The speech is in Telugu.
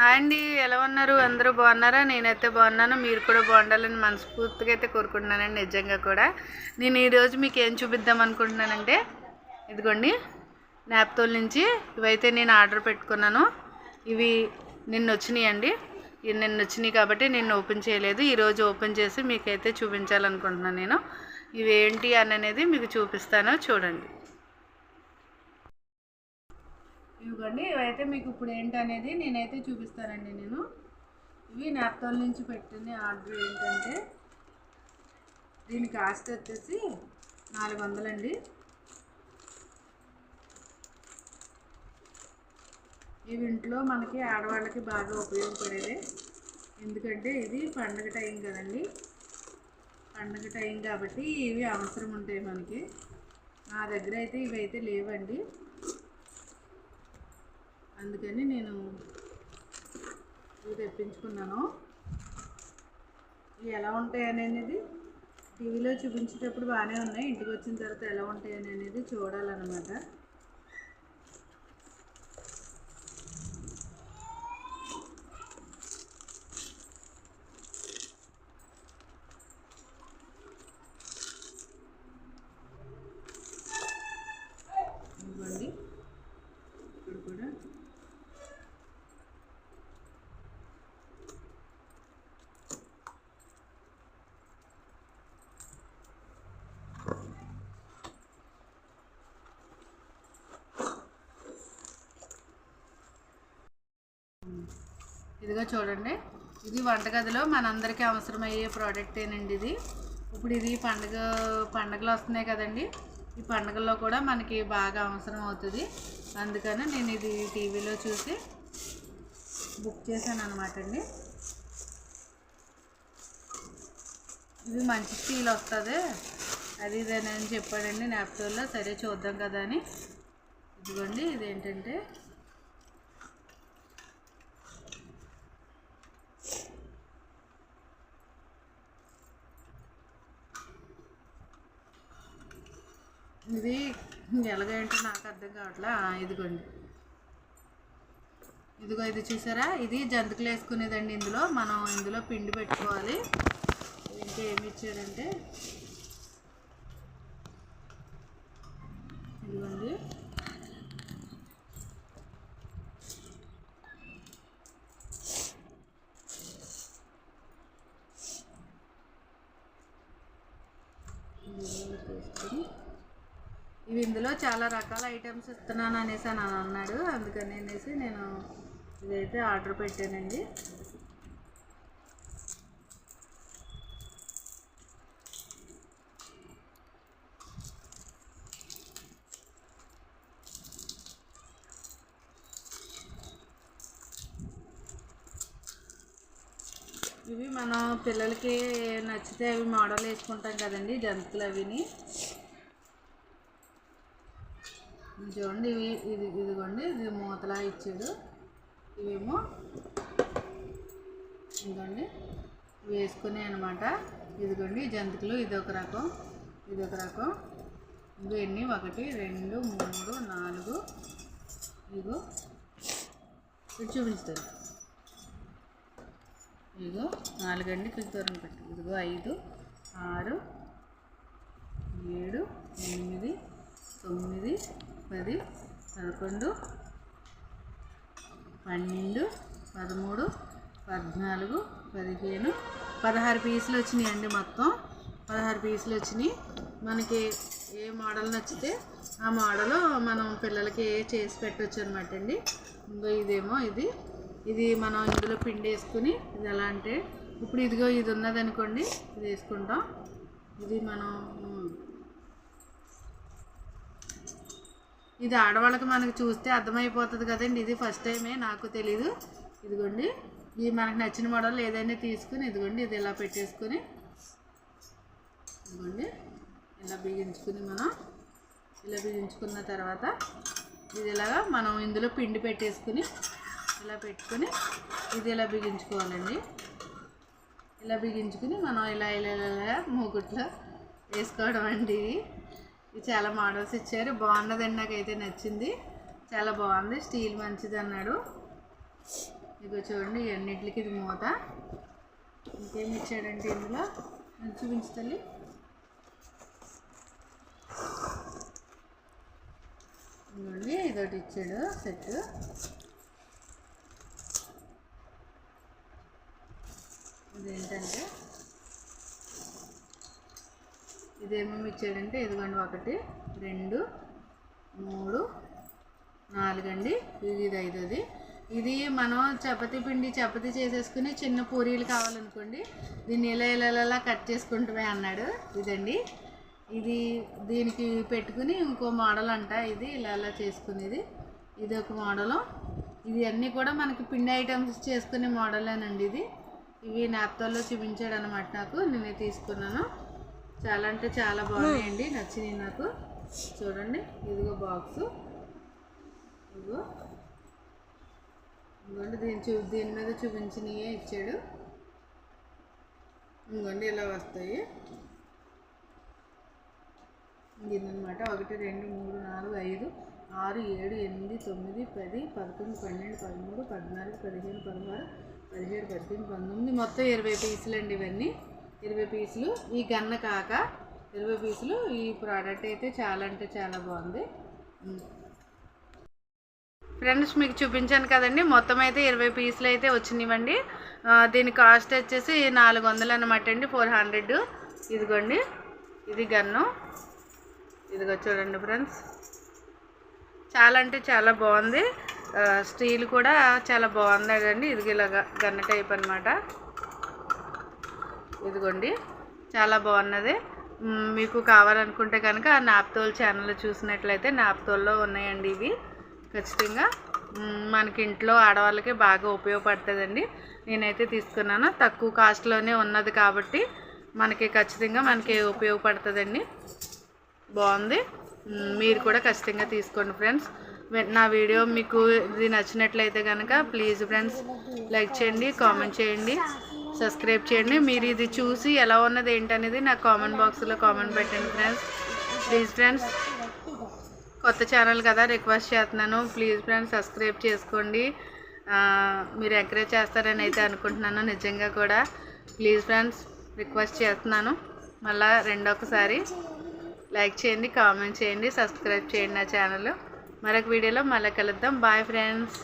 హాయ్ అండి ఎలా ఉన్నారు? అందరూ బాగున్నారా? నేనైతే బాగున్నాను. మీరు కూడా బాగుండాలని మనస్ఫూర్తిగా అయితే కోరుకుంటున్నానండి నిజంగా కూడా. నేను ఈరోజు మీకు ఏం చూపిద్దాం అనుకుంటున్నానంటే ఇదిగోండి నాప్తోల్ నుంచి ఇవైతే నేను ఆర్డర్ పెట్టుకున్నాను. ఇవి నిన్న వచ్చినాయండి. ఇవి నిన్న వచ్చినాయి కాబట్టి నేను ఓపెన్ చేయలేదు. ఈరోజు ఓపెన్ చేసి మీకైతే చూపించాలనుకుంటున్నాను నేను. ఇవి ఏంటి అని అనేది మీకు చూపిస్తాను. చూడండి. ఇవ్వండి. ఇవైతే మీకు ఇప్పుడు ఏంటనేది నేనైతే చూపిస్తానండి నేను. ఇవి నాప్తోల్ నుంచి పెట్టిన ఆర్డర్ ఏంటంటే దీని కాస్ట్ వచ్చేసి నాలుగు వందలండి. ఇవి ఇంట్లో మనకి ఆడవాళ్ళకి బాగా ఉపయోగపడేది. ఎందుకంటే ఇది పండగ టైం కదండి. పండగ టైం కాబట్టి ఇవి అవసరం ఉంటాయి మనకి. నా దగ్గర అయితే ఇవైతే లేవండి. అందుకని నేను ఇవి తెప్పించుకున్నాను. ఇవి ఎలా ఉంటాయి అనేది టీవీలో చూపించేటప్పుడు బాగానే ఉన్నాయి. ఇంటికి వచ్చిన తర్వాత ఎలా ఉంటాయి అనేది చూడాలన్నమాట ఇవ్వండి ఇక్కడ కూడా ఇదిగో చూడండి. ఇది వంటగదిలో మనందరికీ అవసరమయ్యే ప్రోడక్టేనండి ఇది. ఇప్పుడు ఇది పండుగ పండుగలు వస్తున్నాయి కదండి. ఈ పండుగల్లో కూడా మనకి బాగా అవసరం అవుతుంది. అందుకని నేను ఇది టీవీలో చూసి బుక్ చేశాను అనమాట అండి. ఇది మంచి స్టీల్ వస్తుంది. అది ఇదేనని చెప్పాడండి నాప్టోల్లో సరే చూద్దాం కదా అని. ఇదిగోండి ఇదేంటంటే ఇది ఎలాగంటే నాకు అర్థం కావట్లే? ఇదిగోండి. ఇదిగో ఇది చూసారా? ఇది జంతికలు వేసుకునేదండి ఇందులో. మనం ఇందులో పిండి పెట్టుకోవాలి. ఇంకేమి ఏమి ఇచ్చాడంటే ఇదిగోండి ఇదిగో తీసుకొని ఇవి ఇందులో చాలా రకాల ఐటమ్స్ ఇస్తున్నాను అనేసి అని అన్నాడు. అందుకని అనేసి నేను ఇదైతే ఆర్డర్ పెట్టానండి. ఇవి మనం పిల్లలకి నచ్చితే అవి మోడల్ వేసుకుంటాం కదండి జంతువులు అవిని ఇది చూడండి ఇవి ఇది ఇదిగోండి ఇది మూతలా ఇచ్చాడు. ఇవేమో ఇదిగోండి వేసుకునే అనమాట ఇదిగోండి జంతికలు ఇదొక రకం ఇదొక రకం. ఇవి ఒకటి రెండు మూడు నాలుగు. ఇదిగో ఇటు చూపించుతారు ఇదిగో నాలుగండి కొంచెం దూరం పెట్టి. ఇదిగో ఐదు ఆరు ఏడు ఎనిమిది తొమ్మిది పది పదకొండు పన్నెండు పదమూడు పద్నాలుగు పదిహేను పదహారు పీసులు అండి మొత్తం. పదహారు పీసులు వచ్చినాయి. మనకి ఏ మోడల్ నచ్చితే ఆ మోడల్ మనం పిల్లలకి చేసి పెట్టవచ్చు అనమాట అండి. ఇంకో ఇదేమో ఇది. ఇది మనం ఇందులో పిండి వేసుకుని ఇది ఎలా అంటే ఇప్పుడు ఇదిగో ఇది ఉన్నదనుకోండి ఇది వేసుకుంటాం. ఇది మనం ఇది ఆడవాళ్ళకి మనకి చూస్తే అర్థమైపోతుంది కదండి. ఇది ఫస్ట్ టైమే నాకు తెలీదు. ఇదిగోండి. ఇది మనకు నచ్చిన మోడల్ ఏదైనా తీసుకుని ఇదిగోండి ఇది ఇలా పెట్టేసుకొని ఇదిగోండి. ఇలా బిగించుకుని మనం ఇలా బిగించుకున్న తర్వాత ఇది ఇలాగా మనం ఇందులో పిండి పెట్టేసుకుని ఇలా పెట్టుకొని ఇది ఇలా బిగించుకోవాలండి. ఇలా బిగించుకుని మనం ఇలా ఇలా ఇలా ఇలా వేసుకోవడం అండి చాలా మోడల్స్ ఇచ్చారు. బాగున్నదండి నాకైతే నచ్చింది. చాలా బాగుంది. స్టీల్ మంచిది అన్నాడు ఇదిగో చూడండి ఇవన్నిటికి ఇది మూత. ఇంకేమి ఇచ్చాడంటే ఇందులో? అది చూపించు తల్లి. ఇదిగోండి ఇదొకటి ఇచ్చాడు సెట్. ఇదేంటంటే? ఇదేమేమి ఇచ్చాడంటే ఇదిగోండి ఒకటి రెండు మూడు నాలుగండి. ఇది ఇది ఐదోది. ఇది మనం చపాతీ పిండి చపాతీ చేసేసుకుని చిన్న పూరీలు కావాలనుకోండి. దీన్ని ఇలా ఇలా ఇలా ఇలా కట్ చేసుకుంటమే అన్నాడు. ఇదండి. ఇది దీనికి పెట్టుకుని ఇంకో మోడల్ అంట. ఇది ఇలా ఇలా చేసుకునేది. ఇది ఒక మోడలు. ఇది అన్నీ కూడా మనకి పిండి ఐటమ్స్ చేసుకునే మోడలేనండి ఇది. ఇవి నాప్తాల్లో చూపించాడు అనమాట నాకు. నేనే తీసుకున్నాను. చాలా అంటే చాలా బాగున్నాయండి. నచ్చినాయి నాకు. చూడండి ఇదిగో బాక్సు. ఇదిగో. ఇంకోండి దీని చూ దీని మీద చూపించినయే ఇచ్చాడు. ఇంకోండి ఇలా వస్తాయి. దీన్నమాట ఒకటి రెండు మూడు నాలుగు ఐదు ఆరు ఏడు ఎనిమిది తొమ్మిది పది పదకొండు పన్నెండు పదమూడు పద్నాలుగు పదిహేను పదహారు పదిహేడు పద్దెనిమిది పంతొమ్మిది. మొత్తం ఇరవై పీసులు అండి ఇవన్నీ. ఇరవై పీసులు. ఈ గన్న కాక ఇరవై పీసులు. ఈ ప్రోడక్ట్ అయితే చాలా అంటే చాలా బాగుంది. ఫ్రెండ్స్ మీకు చూపించాను కదండి. మొత్తం అయితే ఇరవై పీసులు అయితే వచ్చినాయండి దీని కాస్ట్ వచ్చేసి నాలుగు వందలు అనమాట అండి. Four hundred. ఇదిగోండి. ఇది గన్ను. ఇదిగో చూడండి ఫ్రెండ్స్ చాలా అంటే చాలా బాగుంది. స్టీల్ కూడా చాలా బాగుంది అండి ఇది ఇలాగా గన్న టైప్ అనమాట ఇదిగోండి చాలా బాగున్నది. మీకు కావాలనుకుంటే కనుక ఆ నాప్తోల్ ఛానల్ చూసినట్లయితే నాప్తోల్లో ఉన్నాయండి ఇవి. ఖచ్చితంగా. మనకి ఇంట్లో ఆడవాళ్ళకి బాగా ఉపయోగపడుతుందండి. నేనైతే తీసుకున్నాను. తక్కువ కాస్ట్లోనే ఉన్నది కాబట్టి మనకి ఖచ్చితంగా మనకి ఉపయోగపడుతుందండి. బాగుంది. మీరు కూడా ఖచ్చితంగా తీసుకోండి ఫ్రెండ్స్. నా వీడియో మీకు ఇది నచ్చినట్లయితే కనుక ప్లీజ్ ఫ్రెండ్స్ లైక్ చేయండి కామెంట్ చేయండి. సబ్స్క్రైబ్ చేయండి. మీరు ఇది చూసి ఎలా ఉన్నది ఏంటనేది నాకు కామెంట్ బాక్స్లో కామెంట్ పెట్టండి ఫ్రెండ్స్. ప్లీజ్ ఫ్రెండ్స్ కొత్త ఛానల్ కదా రిక్వెస్ట్ చేస్తున్నాను. ప్లీజ్ ఫ్రెండ్స్ సబ్స్క్రైబ్ చేసుకోండి. మీరు ఎంకరేజ్ చేస్తారని అయితే అనుకుంటున్నాను నిజంగా కూడా. ప్లీజ్ ఫ్రెండ్స్ రిక్వెస్ట్ చేస్తున్నాను. మళ్ళా రెండొకసారి లైక్ చేయండి కామెంట్ చేయండి సబ్స్క్రైబ్ చేయండి నా ఛానల్. మరొక వీడియోలో మళ్ళీ కలుద్దాం. Bye friends.